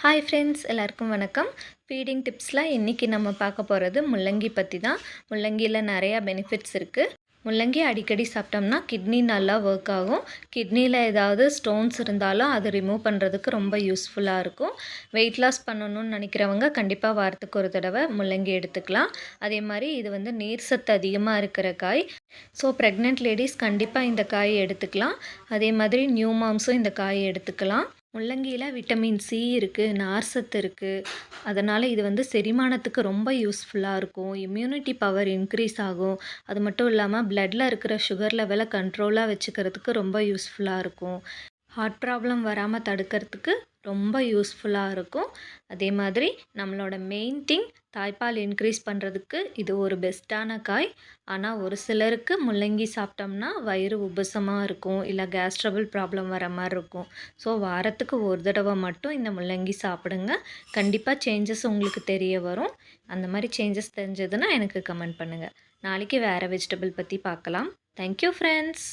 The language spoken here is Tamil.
ஹாய் ஃப்ரெண்ட்ஸ் எல்லாருக்கும் வணக்கம். ஃபீடிங் டிப்ஸில் இன்றைக்கி நம்ம பார்க்க போகிறது முள்ளங்கி பற்றி தான். முள்ளங்கியில் நிறையா பெனிஃபிட்ஸ் இருக்குது முள்ளங்கி அடிக்கடி சாப்பிட்டோம்னா கிட்னி நல்லா ஒர்க் ஆகும். கிட்னியில் ஏதாவது ஸ்டோன்ஸ் இருந்தாலும் அதை ரிமூவ் பண்ணுறதுக்கு ரொம்ப யூஸ்ஃபுல்லாக இருக்கும். வெயிட் லாஸ் பண்ணணும்னு நினைக்கிறவங்க கண்டிப்பாக வாரத்துக்கு ஒரு தடவை முள்ளங்கி எடுத்துக்கலாம். அதே மாதிரி இது வந்து நீர் சத்து அதிகமாக இருக்கிற காய். ஸோ ப்ரெக்னென்ட் லேடிஸ் கண்டிப்பாக இந்த காய் எடுத்துக்கலாம். அதே மாதிரி நியூ மாம்ஸும் இந்த காயை எடுத்துக்கலாம். முள்ளங்கியில் விட்டமின் சி இருக்குது நார் சத்து இருக்குது அதனால் இது வந்து செரிமானத்துக்கு ரொம்ப யூஸ்ஃபுல்லாக இருக்கும். இம்யூனிட்டி பவர் இன்க்ரீஸ் ஆகும். அது மட்டும் இல்லாமல் ப்ளட்டில் இருக்கிற சுகர் லெவலை கண்ட்ரோலாக வச்சுக்கிறதுக்கு ரொம்ப யூஸ்ஃபுல்லாக இருக்கும். ஹார்ட் ப்ராப்ளம் வராமல் தடுக்கிறதுக்கு ரொம்ப யூஸ்ஃபுல்லாக இருக்கும். அதே மாதிரி நம்மளோட மெயின் திங் தாய்ப்பால் இன்க்ரீஸ் பண்ணுறதுக்கு இது ஒரு பெஸ்ட்டான காய். ஆனால் ஒரு சிலருக்கு முள்ளங்கி சாப்பிட்டோம்னா வயிறு உபசமாக இருக்கும் இல்லை கேஸ்ட்ரபிள் ப்ராப்ளம் வர மாதிரி இருக்கும். ஸோ வாரத்துக்கு ஒரு தடவை மட்டும் இந்த முள்ளங்கி சாப்பிடுங்க. கண்டிப்பாக சேஞ்சஸ் உங்களுக்கு தெரிய வரும். அந்த மாதிரி சேஞ்சஸ் தெரிஞ்சதுன்னா எனக்கு கமெண்ட் பண்ணுங்கள் நாளைக்கு வேறு வெஜிடபிள் பற்றி பார்க்கலாம். Thank you friends